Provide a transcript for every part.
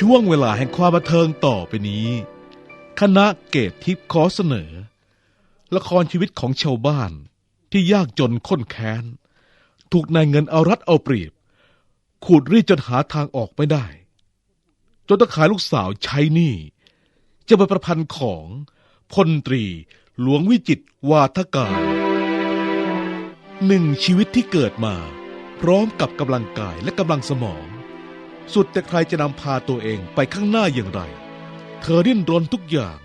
ช่วงเวลาแห่งความบันเทิงต่อไปนี้ คณะเกตทิพย์ขอเสนอ ละครชีวิตของชาวบ้านที่ยากจนข้นแค้น ถูกนายเงินเอารัดเอาเปรียบ ขูดรีดจนหาทางออกไม่ได้ จนต้องขายลูกสาวใช้หนี้จะเป็นประพันธ์ของพลตรีหลวงวิจิตวาทการหนึ่งชีวิตที่เกิดมา พร้อมกับกำลังกายและกำลังสมอง สุดแต่ใครจะนำพาตัวเองไปข้างหน้าอย่างไร เธอดิ้นรนทุกอย่าง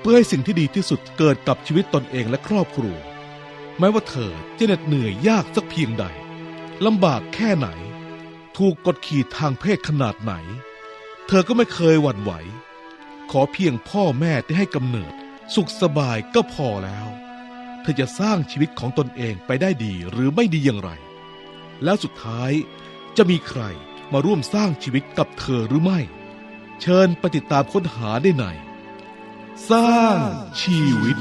เพื่อให้สิ่งที่ดีที่สุดเกิดกับชีวิตตนเองและครอบครัวแม้ว่าเธอจะเหน็ดเหนื่อยยากสักเพียงใดลำบากแค่ไหน ถูกกดขี่ทางเพศขนาดไหน เธอก็ไม่เคยหวั่นไหว ขอเพียงพ่อแม่ที่ให้กำเนิด สุขสบายก็พอแล้ว เธอจะสร้างชีวิตของตนเองไปได้ดีหรือไม่ดีอย่างไร แล้วสุดท้ายจะมีใคร มาร่วมสร้างชีวิตกับเธอหรือไม่ เชิญปฏิตามค้นหาได้ในสร้างชีวิต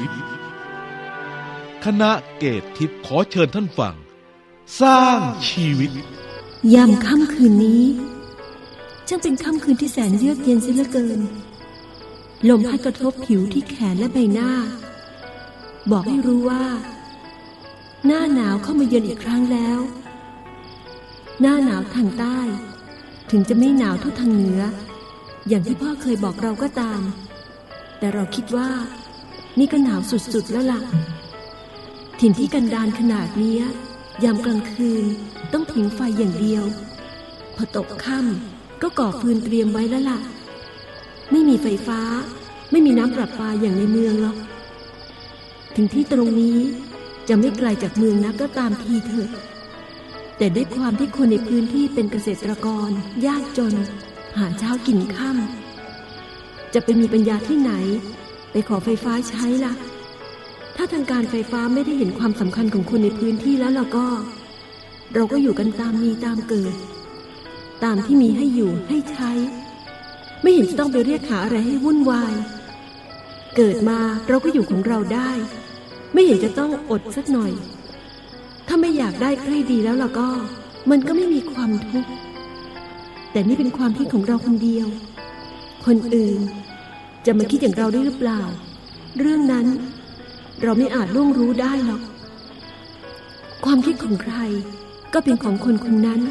คณะเกตทิพย์ขอเชิญท่านฟัง สร้างชีวิต ยามค่ำคืนนี้ช่างเป็นค่ำคืนที่แสนเยือกเย็นเสียเหลือเกิน ลมพัดกระทบผิวที่แขนและใบหน้า บอกให้รู้ว่า หน้าหนาวเข้ามาเยือนอีกครั้งแล้ว หน้าหนาวทางใต้ ถึงจะไม่หนาวเท่าทางเหนือ อย่างที่พ่อเคยบอกเราก็ตาม แต่เราคิดว่า นี่ก็หนาวสุดๆแล้วล่ะ ถิ่นที่กันดานขนาดนี้ยามกลางคืนต้องผิงไฟอย่างเดียว พอตกค่ำก็ก่อฟืนเตรียมไว้แล้วล่ะ ไม่มีไฟฟ้า ไม่มีน้ำประปาอย่างในเมืองหรอก ถึงที่ตรงนี้จะไม่ไกลจากเมืองนักก็ตามทีเถอะ แต่ด้วยความที่คนในพื้นที่เป็นเกษตรกร ยากจน หาเช้ากินค่ำจะไปมีปัญญาที่ไหน ไปขอไฟฟ้าใช้ล่ะ ถ้าทางการไฟฟ้าไม่ได้เห็นความสำคัญของคนในพื้นที่แล้วเราก็ เราก็อยู่กันตามมีตามเกิด ตามที่มีให้อยู่ให้ใช้ ไม่เห็นจะต้องไปเรียกหาอะไรให้วุ่นวาย เกิดมาเราก็อยู่ของเราได้ ไม่เห็นจะต้องอดสักหน่อย ถ้าไม่อยากได้ใครดีแล้วเราก็ มันก็ไม่มีความทุกข์ แต่นี่เป็นความคิดของเราคนเดียว คนอื่นจะมาคิดอย่างเราได้หรือเปล่า เรื่องนั้นเราไม่อาจล่วงรู้ได้หรอก ความคิดของใครก็เป็นของคนคนนั้น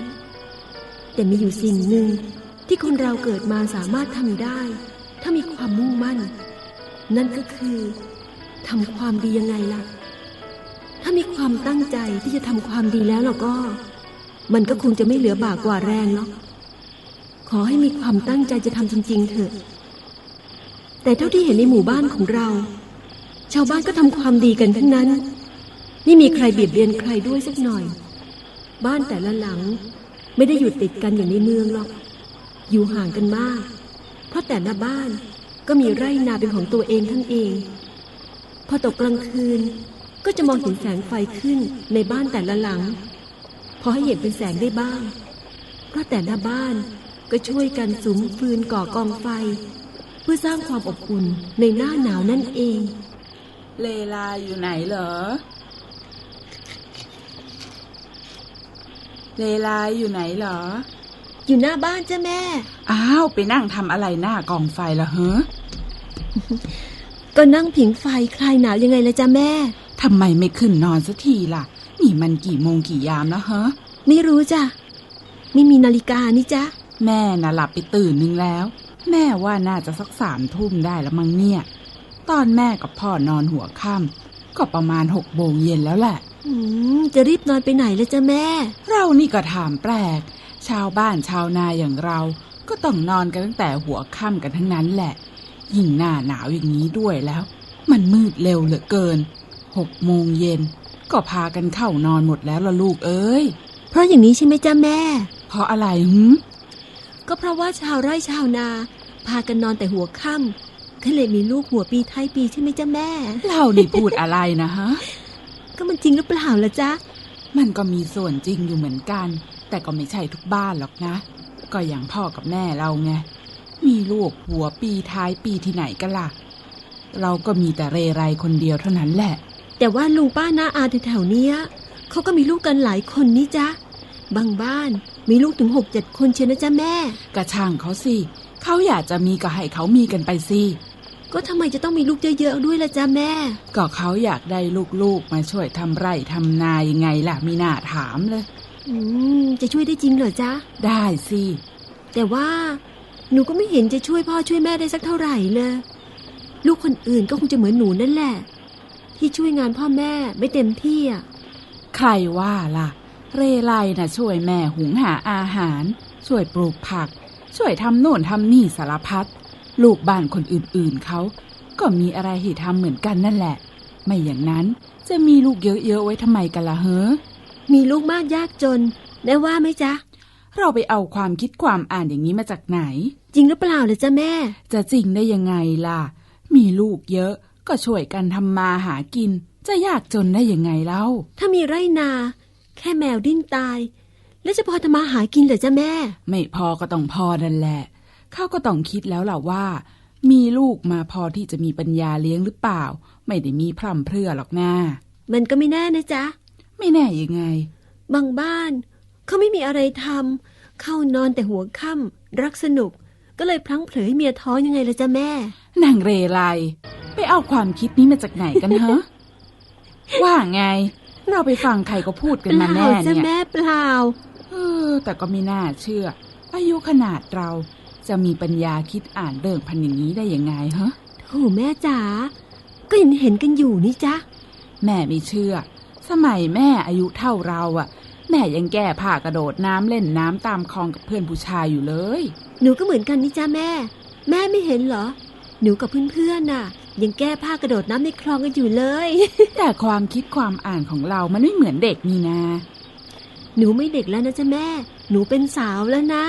แต่มีอยู่สิ่งหนึ่งที่คนเราเกิดมาสามารถทำได้ ถ้ามีความมุ่งมั่น นั่นก็คือทำความดียังไงล่ะ ถ้ามีความตั้งใจที่จะทำความดีแล้วเราก็ มันก็คงจะไม่เหลือบากกว่าแรงหรอกขอให้มีความตั้งใจจะทำจริง ๆ เถอะ แต่เท่าที่เห็นในหมู่บ้านของเรา ชาวบ้านก็ทำความดีกันทั้งนั้น ไม่มีใครเบียดเบียนใครด้วยสักหน่อย บ้านแต่ละหลังไม่ได้อยู่ติดกันอย่างในเมืองหรอก อยู่ห่างกันมาก เพราะแต่ละบ้านก็มีไร่นาเป็นของตัวเองทั้งเอง พอตกกลางคืน ก็จะมองเห็นแสงไฟขึ้นในบ้านแต่ละหลัง พอให้เห็นเป็นแสงได้บ้าง เพราะแต่ละบ้านก็ช่วยกันสุมฟืนก่อกองไฟ เพื่อสร้างความอบอุ่นในหน้าหนาวนั่นเอง เลลาอยู่ไหนเหรอ เลลาอยู่ไหนเหรอ อยู่หน้าบ้านจ้ะแม่ อ้าว ไปนั่งทำอะไรหน้ากองไฟละเฮ้อก็นั่งผิงไฟคลายหนาวยังไงละจ้ะแม่ ทำไมไม่ขึ้นนอนสักทีล่ะ นี่มันกี่โมงกี่ยามแล้วเฮ้อไม่รู้จ้ะ ไม่มีนาฬิกานี่จ้ะ แม่น่ะหลับไปตื่นนึงแล้ว แม่ว่าน่าจะสักสามทุ่มได้แล้วมั้งเนี่ย ตอนแม่กับพ่อนอนหัวค่ำก็ประมาณหกโมงเย็นแล้วแหละอืมจะรีบนอนไปไหนละจ้ะแม่ เรานี่ก็ถามแปลก ชาวบ้านชาวนาอย่างเรา ก็ต้องนอนกันตั้งแต่หัวค่ำกันทั้งนั้นแหละ ยิ่งหน้าหนาวอย่างนี้ด้วยแล้ว มันมืดเร็วเหลือเกิน หกโมงเย็น ก็พากันเข้านอนหมดแล้วละลูกเอ้ย เพราะอย่างนี้ใช่ไหมจ้ะแม่ เพราะอะไรหืมก็เพราะว่าชาวไร่ชาวนา พากันนอนแต่หัวค่ำก็เลยมีลูกหัวปีท้ายปีใช่ไหมจ้ะแม่ เรานี่พูดอะไรนะฮะ ก็มันจริงหรือเปล่าล่ะจ๊ะ มันก็มีส่วนจริงอยู่เหมือนกัน แต่ก็ไม่ใช่ทุกบ้านหรอกนะ ก็อย่างพ่อกับแม่เราไง มีลูกหัวปีท้ายปีที่ไหนกันล่ะ เราก็มีแต่เรไรคนเดียวเท่านั้นแหละ แต่ว่าลุงป้าน้าอาแถวๆเนี้ยเขาก็มีลูกกันหลายคนนี่จ๊ะบางบ้านมีลูกถึงหกเจ็ดคนเชียวนะจ๊ะแม่กระช่างเขาสิเขาอยากจะมีก็ให้เขามีกันไปสิก็ทำไมจะต้องมีลูกเยอะๆด้วยล่ะจ๊ะแม่ ก็เขาอยากได้ลูกๆมาช่วยทำไร่ทำนายังไงล่ะมีหน้าถามเลยอืมจะช่วยได้จริงเหรอจ๊ะได้สิแต่ว่าหนูก็ไม่เห็นจะช่วยพ่อช่วยแม่ได้สักเท่าไหร่เลยลูกคนอื่นก็คงจะเหมือนหนูนั่นแหละ ที่ช่วยงานพ่อแม่ไม่เต็มที่อะใครว่าล่ะ เรไลน่ะช่วยแม่หุงหาอาหาร ช่วยปลูกผัก ช่วยทำโน่นทำนี่สารพัดลูกบ้านคนอื่นๆเขาก็มีอะไรให้ทำเหมือนกันนั่นแหละ ไม่อย่างนั้นจะมีลูกเยอะๆไว้ทำไมกันล่ะเฮ้อมีลูกมากยากจนได้ว่าไหมจ๊ะ เราไปเอาความคิดความอ่านอย่างนี้มาจากไหน จริงหรือเปล่าเลยจ๊ะแม่ จะจริงได้ยังไงล่ะ มีลูกเยอะ ก็ช่วยกันทำมาหากิน จะยากจนได้ยังไงเล่า ถ้ามีไร่นา แค่แมวดิ้นตาย แล้วจะพอทำมาหากินเหรอจ๊ะแม่ ไม่พอก็ต้องพอนั่นแหละ เขาก็ต้องคิดแล้วล่ะว่า มีลูกมาพอที่จะมีปัญญาเลี้ยงหรือเปล่า ไม่ได้มีพร่ำเพรื่อหรอกนะมันก็ไม่แน่นะจ๊ะ ไม่แน่ยังไง บางบ้านเขาไม่มีอะไรทำเข้านอนแต่หัวค่ำรักสนุก ก็เลยพลั้งเผลอให้เมียท้องยังไงล่ะจ๊ะแม่นางเรไร ไปเอาความคิดนี้มาจากไหนกันฮะ ว่าไง เราไปฟังใครก็พูดกันมาแน่เปล่าจ้ะเนี่ยแม่เปล่า เออ แต่ก็ไม่น่าเชื่อ อายุขนาดเราจะมีปัญญาคิดอ่านเรื่องพันอย่างนี้ได้ยังไงฮะโถแม่จ๋าก็เห็นเห็นกันอยู่นี่จ๊ะ แม่ไม่เชื่อ สมัยแม่อายุเท่าเราอะแม่ยังแก้ผ้ากระโดดน้ำเล่นน้ำตามคลองกับเพื่อนผู้ชายอยู่เลย หนูก็เหมือนกันนี่จ้าแม่ แม่ไม่เห็นเหรอ หนูกับเพื่อนๆน่ะ ยังแก้ผ้ากระโดดน้ำในคลองกันอยู่เลย แต่ความคิดความอ่านของเรามันไม่เหมือนเด็กนี่นาหนูไม่เด็กแล้วนะจ๊ะแม่ หนูเป็นสาวแล้วนะ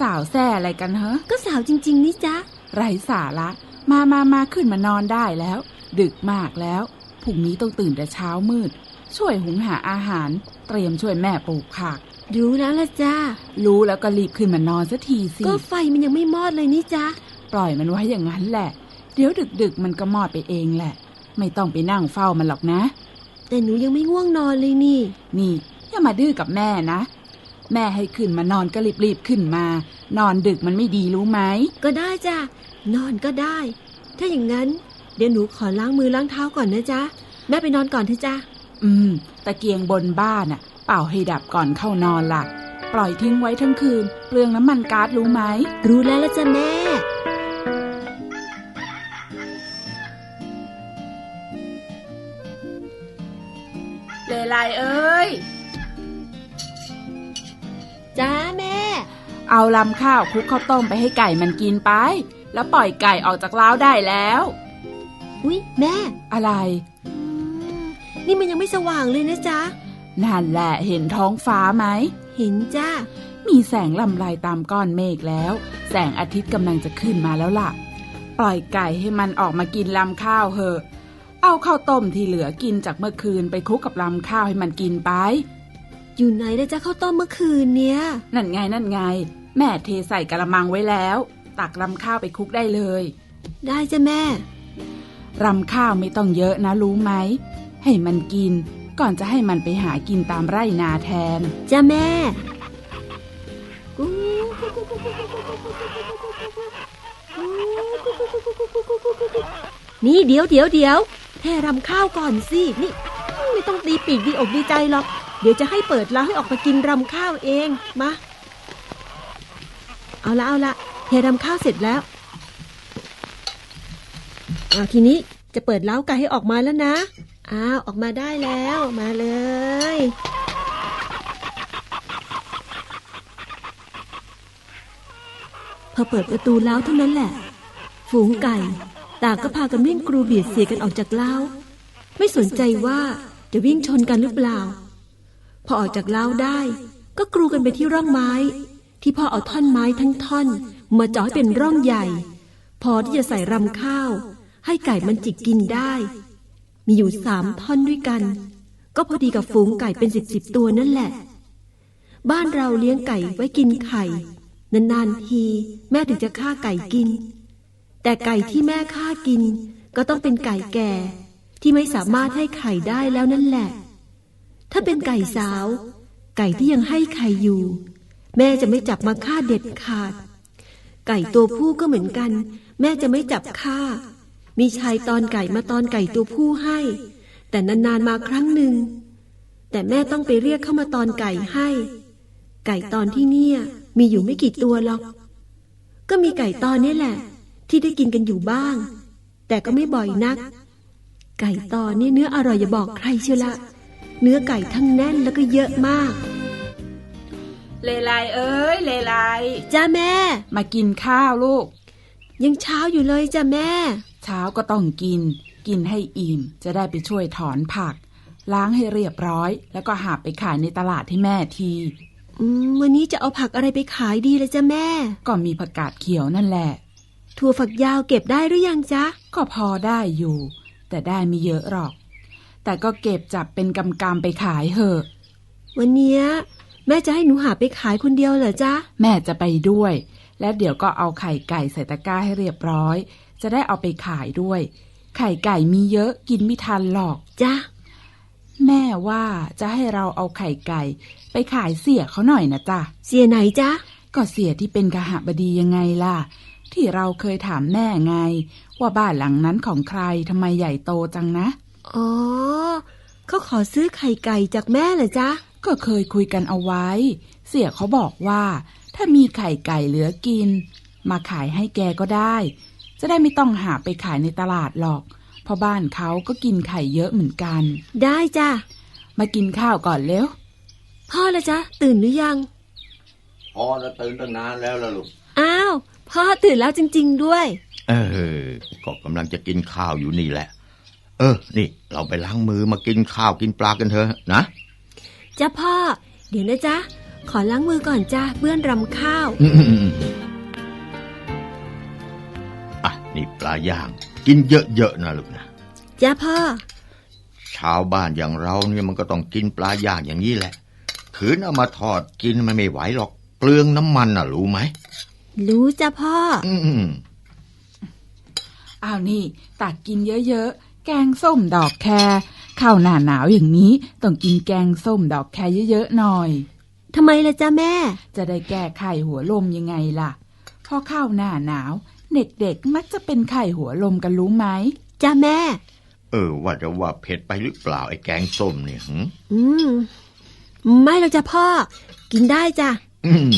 สาวแซ่อะไรกันฮะก็สาวจริง ๆ นี่จ๊ะ ไร้สาระ มามามาขึ้นมานอนได้แล้ว ดึกมากแล้วพรุ่งนี้ต้องตื่นแต่เช้ามืด ช่วยหุงหาอาหาร เตรียมช่วยแม่ปลูกผักรู้แล้วละจ้ารู้แล้วก็รีบขึ้นมานอนสักทีสิ ก็ไฟมันยังไม่มอดเลยนี่จ๊ะปล่อยมันไว้อย่างนั้นแหละ เดี๋ยวดึกๆมันก็มอดไปเองแหละ ไม่ต้องไปนั่งเฝ้ามันหรอกนะ แต่หนูยังไม่ง่วงนอนเลยนี่ นี่อย่ามาดื้อกับแม่นะ แม่ให้ขึ้นมานอนก็รีบๆขึ้นมา นอนดึกมันไม่ดีรู้ไหม ก็ได้จ้ะ นอนก็ได้ ถ้าอย่างนั้น เดี๋ยวหนูขอล้างมือล้างเท้าก่อนนะจ๊ะ แม่ไปนอนก่อนเถอะจ้ะ อืม ตะเกียงบนบ้านน่ะ เป่าให้ดับก่อนเข้านอนล่ะ ปล่อยทิ้งไว้ทั้งคืน เปลืองน้ำมันก๊าซรู้ไหม รู้แล้วละจ้ะแม่ เลไลเอ้ย จ้าแม่ เอาลำข้าวคลุกข้าวต้มไปให้ไก่มันกินไป แล้วปล่อยไก่ออกจากเล้าวได้แล้ว อุ๊ย แม่ อะไรอืมนี่มันยังไม่สว่างเลยนะจ๊ะ นั่นแหละเห็นท้องฟ้าไหม เห็นจ้า มีแสงลำไรตามก้อนเมฆแล้ว แสงอาทิตย์กำลังจะขึ้นมาแล้วล่ะ ปล่อยไก่ให้มันออกมากินลำข้าวเหอะ เอาข้าวต้มที่เหลือกินจากเมื่อคืนไปคลุกกับลำข้าวให้มันกินไป อยู่ไหนแล้วจ้าข้าวต้มเมื่อคืนเนี้ยนั่นไงนั่นไง แม่เทใส่กระมังไว้แล้ว ตักลำข้าวไปคลุกได้เลย ได้จ้ะแม่รำข้าวไม่ต้องเยอะนะรู้ไหม ให้มันกินก่อนจะให้มันไปหากินตามไร่นาแทน จ้าแม่นี่เดี๋ยวเดี๋ยวเดี๋ยว แค่รำข้าวก่อนสิ นี่ ไม่ต้องตีปีกดีอกดีใจหรอก เดี๋ยวจะให้เปิดแล้วให้ออกมากินรำข้าวเอง มา เอาละเอาละเทรำข้าวเสร็จแล้วเอาทีนี้จะเปิดเล้าไก่ให้ออกมาแล้วนะ อ้าว ออกมาได้แล้ว มาเลย พอเปิดประตูเล้าเท่านั้นแหละ ฝูงไก่ ต่างก็พากันวิ่งกรูเบียดเสียกันออกจากเล้า ไม่สนใจว่าจะวิ่งชนกันหรือเปล่า พอออกจากเล้าได้ ก็กรูกันไปที่ร่องไม้ ที่พ่อเอาท่อนไม้ทั้งท่อน มาจ่อให้เป็นร่องใหญ่ พอที่จะใส่รำข้าว ให้ไก่มันจิกกินได้ มีอยู่สามท่อนด้วยกัน ก็พอดีกับฝูงไก่เป็นสิบสิบตัวนั่นแหละ บ้านเราเลี้ยงไก่ไว้กินไข่ นานๆทีแม่ถึงจะฆ่าไก่กิน แต่ไก่ที่แม่ฆ่ากิน ก็ต้องเป็นไก่แก่ ที่ไม่สามารถให้ไข่ได้แล้วนั่นแหละ ถ้าเป็นไก่สาว ไก่ที่ยังให้ไข่อยู่ แม่จะไม่จับมาฆ่าเด็ดขาด ไก่ตัวผู้ก็เหมือนกัน แม่จะไม่จับฆ่า มีชายตอนไก่มาตอนไก่ตัวผู้ให้ แต่นานๆมาครั้งหนึ่งแต่แม่ต้องไปเรียกเข้ามาตอนไก่ให้ ไก่ตอนที่เนี่ย มีอยู่ไม่กี่ตัวหรอก ก็มีไก่ตอนนี้แหละ ที่ได้กินกันอยู่บ้าง แต่ก็ไม่บ่อยนัก ไก่ตอนนี่เนื้ออร่อยอย่าบอกใครเชียวละเนื้อไก่ทั้งแน่นแล้วก็เยอะมาก เลไลเอ้ยเลไลจ้าแม่ มากินข้าวลูก ยังเช้าอยู่เลยจ้าแม่ เช้าก็ต้องกิน กินให้อิ่ม จะได้ไปช่วยถอนผัก ล้างให้เรียบร้อย แล้วก็หาไปขายในตลาดให้แม่ทีอืมวันนี้จะเอาผักอะไรไปขายดีละจ้าแม่ ก็มีผักกาดเขียวนั่นแหละ ถั่วฝักยาวเก็บได้หรือยังจ๊ะ ก็พอได้อยู่ แต่ได้ไม่เยอะหรอก แต่ก็เก็บจับเป็นกำกำไปขายเหอะ วันเนี้ยแม่จะให้หนูหาไปขายคนเดียวเหรอจ๊ะ แม่จะไปด้วย และเดี๋ยวก็เอาไข่ไก่ใส่ตะกร้าให้เรียบร้อย จะได้เอาไปขายด้วย ไข่ไก่มีเยอะกินไม่ทันหรอกจ้ะแม่ว่าจะให้เราเอาไข่ไก่ ไปขายเสียเขาหน่อยนะจ๊ะ เสียไหนจ๊ะ ก็เสียที่เป็นกหบดียังไงล่ะ ที่เราเคยถามแม่ไง ว่าบ้านหลังนั้นของใครทำไมใหญ่โตจังนะ อ๋อเขาขอซื้อไข่ไก่จากแม่เหรอจ๊ะ ก็เคยคุยกันเอาไว้ เสียเขาบอกว่า ถ้ามีไข่ไก่เหลือกิน มาขายให้แกก็ได้ จะได้ไม่ต้องหาไปขายในตลาดหรอก เพราะบ้านเขาก็กินไข่เยอะเหมือนกัน ได้จ้ะ มากินข้าวก่อนเร็ว พ่อละจ๊ะ ตื่นหรือยังพอแล้วตื่นตั้งนานแล้วล่ะลูก อ้าว พ่อตื่นแล้วจริง ๆ ด้วย เออ ก็กำลังจะกินข้าวอยู่นี่แหละ เออ นี่ เราไปล้างมือมากินข้าวกินปลากันเถอะนะจ้ะพ่อ เดี๋ยวนะจ๊ะ ขอล้างมือก่อนจ้ะเบื้อนรำข้าวอืมอะนี่ปลาย่าง กินเยอะๆนะลูกนะจ้ะพ่อ ชาวบ้านอย่างเราเนี่ยมันก็ต้องกินปลาย่างอย่างนี้แหละขืนเอามาทอดกินมันไม่ไหวหรอกเปลืองน้ำมันน่ะรู้ไหม รู้จ้ะพ่อ อืมอ้าวนี่ ตักกินเยอะๆ แกงส้มดอกแครข้าวหน้าหนาวอย่างนี้ต้องกินแกงส้มดอกแครเยอะๆหน่อยทำไมล่ะจ๊ะแม่ จะได้แก้ไข้หัวลมยังไงล่ะ พอข้าวหน้าหนาว เด็กๆมักจะเป็นไข้หัวลมกันรู้ไหมจ้ะแม่ เออ ว่าจะว่าเผ็ดไปหรือเปล่าไอ้แกงส้มเนี่ยหืมอืม ไม่หรอกจ้ะพ่อ กินได้จ้ะอืม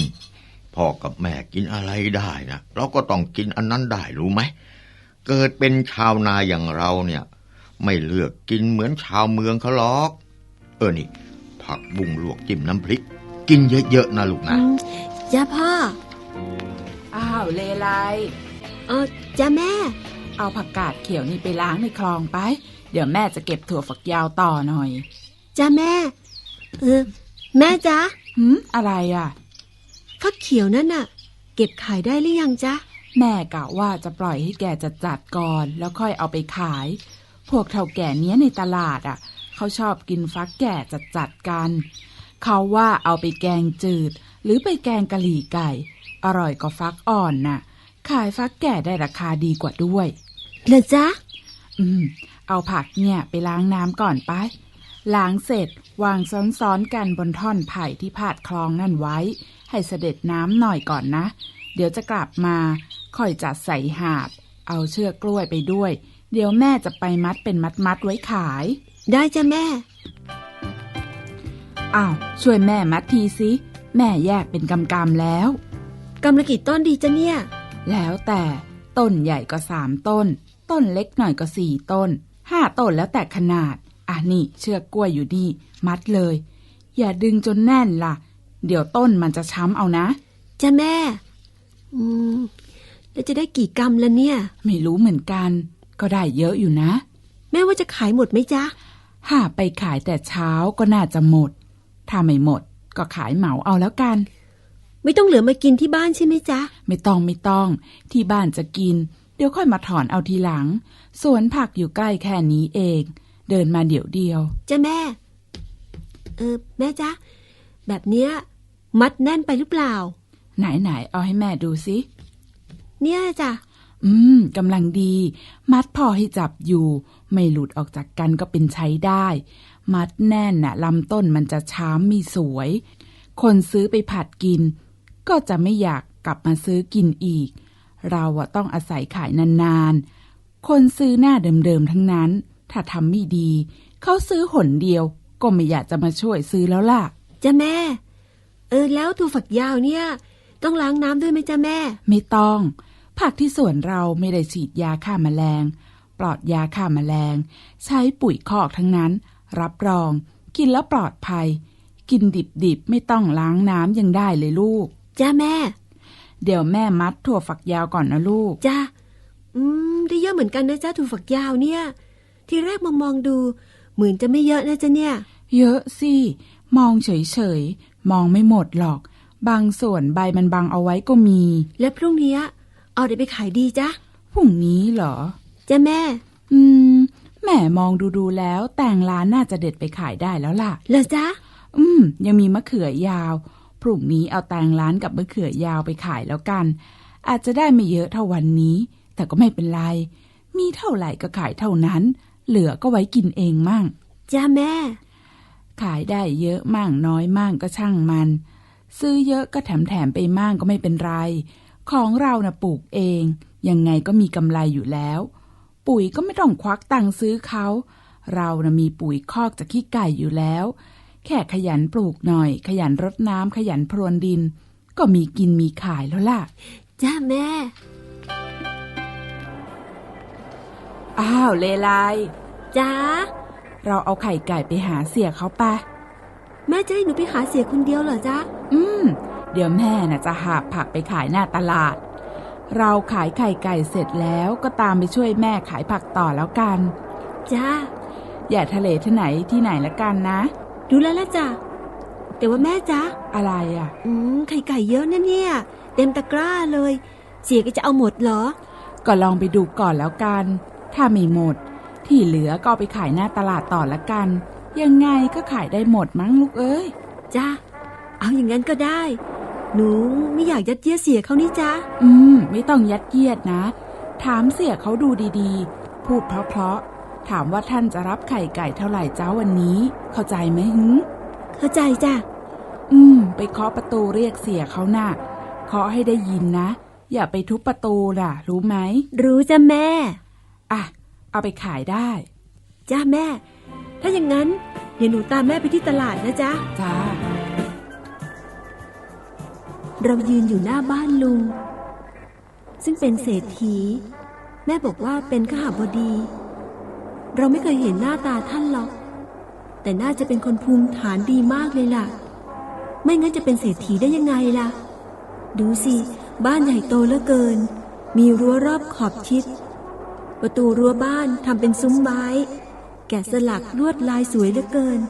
พ่อกับแม่กินอะไรได้นะเราก็ต้องกินอันนั้นได้รู้ไหม เกิดเป็นชาวนาอย่างเราเนี่ย ไม่เลือกกินเหมือนชาวเมืองเขาหรอก เออนี่ ผักบุ้งลวกจิ้มน้ำพริก กินเยอะๆนะลูกนะอืมจ้ะพ่อ อ้าวเลไลเออจ้ะแม่ เอาผักกาดเขียวนี่ไปล้างในคลองไป เดี๋ยวแม่จะเก็บถั่วฝักยาวต่อหน่อยจ้ะแม่เออแม่จ๊ะหืมอะไรอะ ฟักเขียวนั่นน่ะ เก็บขายได้หรือยังจ๊ะ แม่กะว่าจะปล่อยให้แกจัดจัดๆก่อน แล้วค่อยเอาไปขาย พวกเท่าแก่เนี้ยในตลาดอะ เขาชอบกินฟักแก่จัดจัดๆกัน เขาว่าเอาไปแกงจืด หรือไปแกงกะหรี่ไก่ อร่อยกว่าฟักอ่อนน่ะ ขายฟักแก่ได้ราคาดีกว่าด้วยเหรอจ๊ะ อืม เอาผักเนี่ยไปล้างน้ำก่อนไปล้างเสร็จวางซ้อนๆกันบนท่อนไผ่ที่พาดคลองนั่นไว้ ให้เสด็จน้ำหน่อยก่อนนะ เดี๋ยวจะกลับมาค่อยจัดใส่หาบ เอาเชือกกล้วยไปด้วย เดี๋ยวแม่จะไปมัดเป็นมัดๆไว้ขาย ได้จ้ะแม่ อ้าว ช่วยแม่มัดทีสิ แม่แยกเป็นกำกำๆแล้วกำลังกี่ต้นดีจ้ะเนี่ย แล้วแต่ต้นใหญ่ก็สามต้น ต้นเล็กหน่อยก็สี่ต้นห้าต้นแล้วแต่ขนาด อะนี่เชือกกล้วยอยู่นี่ มัดเลย อย่าดึงจนแน่นล่ะ เดี๋ยวต้นมันจะช้ำเอานะ จ้ะแม่ อืม แล้วจะได้กี่กรัมละเนี่ย ไม่รู้เหมือนกัน ก็ได้เยอะอยู่นะ แม่ว่าจะขายหมดไหมจ๊ะ หาไปขายแต่เช้าก็น่าจะหมด ถ้าไม่หมดก็ขายเหมาเอาแล้วกัน ไม่ต้องเหลือมากินที่บ้านใช่ไหมจ๊ะ ไม่ต้องไม่ต้อง ที่บ้านจะกิน เดี๋ยวค่อยมาถอนเอาทีหลัง สวนผักอยู่ใกล้แค่นี้เอง เดินมาเดี๋ยวเดียว จ้ะแม่ เออ แม่จ๊ะ แบบเนี้ย มัดแน่นไปหรือเปล่า ไหนไหนๆเอาให้แม่ดูสิ เนี่ยจ้ะ อืมกำลังดี มัดพอให้จับอยู่ ไม่หลุดออกจากกันก็เป็นใช้ได้ มัดแน่นน่ะลำต้นมันจะช้ำมีสวย คนซื้อไปผัดกิน ก็จะไม่อยากกลับมาซื้อกินอีก เราอะต้องอาศัยขายนานๆ คนซื้อหน้าเดิมๆทั้งนั้น ถ้าทำไม่ดี เขาซื้อหนเดียวก็ไม่อยากจะมาช่วยซื้อแล้วล่ะจ้าแม่ เออแล้วถั่วฝักยาวเนี่ย ต้องล้างน้ำด้วยไหมจ้าแม่ ไม่ต้อง ผักที่สวนเราไม่ได้ฉีดยาฆ่าแมลง ปลอดยาฆ่าแมลง ใช้ปุ๋ยคอกทั้งนั้น รับรอง กินแล้วปลอดภัย กินดิบๆ ไม่ต้องล้างน้ำยังได้เลยลูก จ้าแม่ เดี๋ยวแม่มัดถั่วฝักยาวก่อนนะลูก จ้าอืมได้เยอะเหมือนกันนะจ้าถั่วฝักยาวเนี่ย ทีแรกมามองดู เหมือนจะไม่เยอะนะจ๊ะเนี่ย เยอะสิ มองเฉยๆ มองไม่หมดหรอก บางส่วนใบมันบังเอาไว้ก็มี แล้วพรุ่งนี้เอาได้ไปขายดีจ้ะพรุ่งนี้เหรอจ้าแม่ อืม แม่มองดูๆแล้ว แต่งร้านน่าจะเด็ดไปขายได้แล้วล่ะเหรอจ๊ะ อืม ยังมีมะเขือยาว พรุ่งนี้เอาแตงร้านกับมะเขือยาวไปขายแล้วกัน อาจจะได้ไม่เยอะเท่าวันนี้ แต่ก็ไม่เป็นไร มีเท่าไหร่ก็ขายเท่านั้น เหลือก็ไว้กินเองมั่งจ้าแม่ ขายได้เยอะมั่งน้อยมั่งก็ช่างมัน ซื้อเยอะก็แถมแถมๆไปมั่งก็ไม่เป็นไร ของเรานะ่ะปลูกเอง ยังไงก็มีกำไรอยู่แล้ว ปุ๋ยก็ไม่ต้องควักตังค์ซื้อเขา เรานะ่ะมีปุ๋ยคอกจากขี้ไก่อยู่แล้ว แค่ขยันปลูกหน่อย ขยันรดน้ำขยันพรวนดิน ก็มีกินมีขายแล้วล่ะ จ้าแม่ อ้าวเลไลจ้า เราเอาไข่ไก่ไปหาเสียเขาปะแม่จะให้หนูไปหาเสียคนเดียวเหรอจ๊ะ อืม เดี๋ยวแม่น่ะจะหาบผักไปขายหน้าตลาด เราขายไข่ไก่เสร็จแล้วก็ตามไปช่วยแม่ขายผักต่อแล้วกัน จ้า อย่าทะเลที่ไหนที่ไหนละกันนะ ดูแล้วละจ้ะ แต่ว่าแม่จ๊ะ อะไรอะ อืม ไข่ไก่เยอะนะเนี่ย เต็มตะกร้าเลย เสียก็จะเอาหมดเหรอ ก็ลองไปดูก่อนแล้วกัน ถ้าไม่หมด ที่เหลือก็เอาไปขายหน้าตลาดต่อละกัน ยังไงก็ขายได้หมดมั้งลูกเอ้ยจ้าเอาอย่างนั้นก็ได้ หนูไม่อยากยัดเยียดเสียเขานี่จ้าอืม ไม่ต้องยัดเยียดนะ ถามเสียเขาดูดีๆ พูดเพราะๆ ถามว่าท่านจะรับไข่ไก่เท่าไหร่เจ้าวันนี้ เข้าใจไหมหึเข้าใจจ้ะอืม ไปเคาะประตูเรียกเสียเขาน่ะเคาะให้ได้ยินนะ อย่าไปทุบประตูล่ะ รู้ไหม รู้จ้ะแม่ อะ เอาไปขายได้ จ้าแม่ ถ้าอย่างนั้นเดี๋ยวหนูตามแม่ไปที่ตลาดนะจ๊ะ จ้า เรายืนอยู่หน้าบ้านลุง ซึ่งเป็นเศรษฐี แม่บอกว่าเป็นขหาบดี เราไม่เคยเห็นหน้าตาท่านหรอก แต่น่าจะเป็นคนภูมิฐานดีมากเลยล่ะ ไม่งั้นจะเป็นเศรษฐีได้ยังไงล่ะ ดูสิ บ้านใหญ่โตเหลือเกิน มีรั้วรอบขอบชิด ประตูรั้วบ้านทำเป็นซุ้มไม้ แกะสลักลวดลายสวยเหลือเกิน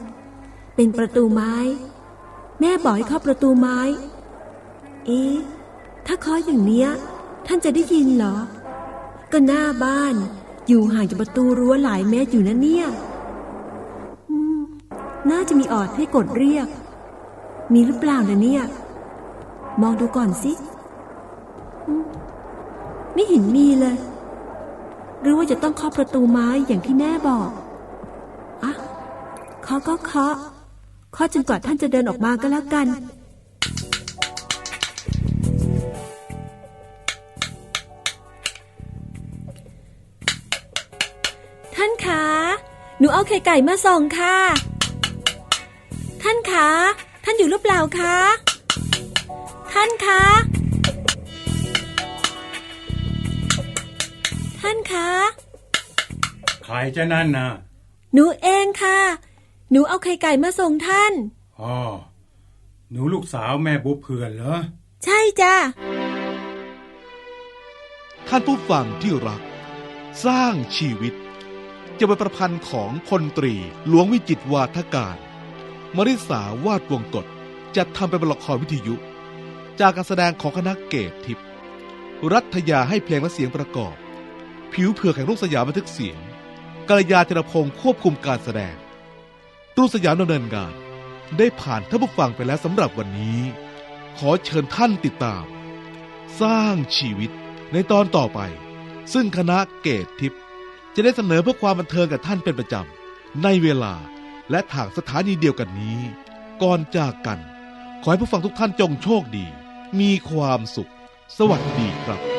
เป็นประตูไม้ แม่บอกให้เข้าประตูไม้ เอ๊ะถ้าเคาะอย่างเนี้ย ท่านจะได้ยินเหรอ ก็หน้าบ้าน อยู่ห่างจากประตูรั้วหลายเมตรอยู่นะเนี่ยน่าจะมีออดให้กดเรียก มีหรือเปล่านะเนี่ย มองดูก่อนสิ ไม่เห็นมีเลย หรือว่าจะต้องเคาะประตูไม้อย่างที่แม่บอกอะเคาะก็เคาะเคาะจนกว่าท่านจะเดินออกมาก็แล้วกัน ท่านคะ หนูเอาไข่ไก่มาส่งค่ะ ท่านคะ ท่านอยู่หรือเปล่าคะ ท่านคะ ท่านคะ ใครจะนั่นนะหนูเองค่ะ หนูเอาไข่ไก่มาส่งท่าน อ๋อ หนูลูกสาวแม่บุเพื่อนเหรอ ใช่จ้ะ ท่านผู้ฟังที่รัก สร้างชีวิต จะเป็นประพันธ์ของพลตรีหลวงวิจิตรวาทการ มริสาวาดวงกฎจัดทำเป็นละครวิทยุ จากการแสดงของคณะเกตทิพย์รัฐยาให้เพลงและเสียงประกอบ ผิวเผือกแห่งรุ่งสยามบันทึกเสียงกัลยาธนพงศ์ควบคุมการแสดงรุ่งสยามดำเนินงาน ได้ผ่านท่านผู้ฟังไปแล้วสำหรับวันนี้ ขอเชิญท่านติดตาม สร้างชีวิตในตอนต่อไป ซึ่งคณะเกตทิพย์จะได้เสนอเพื่อความบันเทิงกับท่านเป็นประจำ ในเวลาและทางสถานีเดียวกันนี้ ก่อนจากกัน ขอให้ผู้ฟังทุกท่านจงโชคดี มีความสุข สวัสดีครับ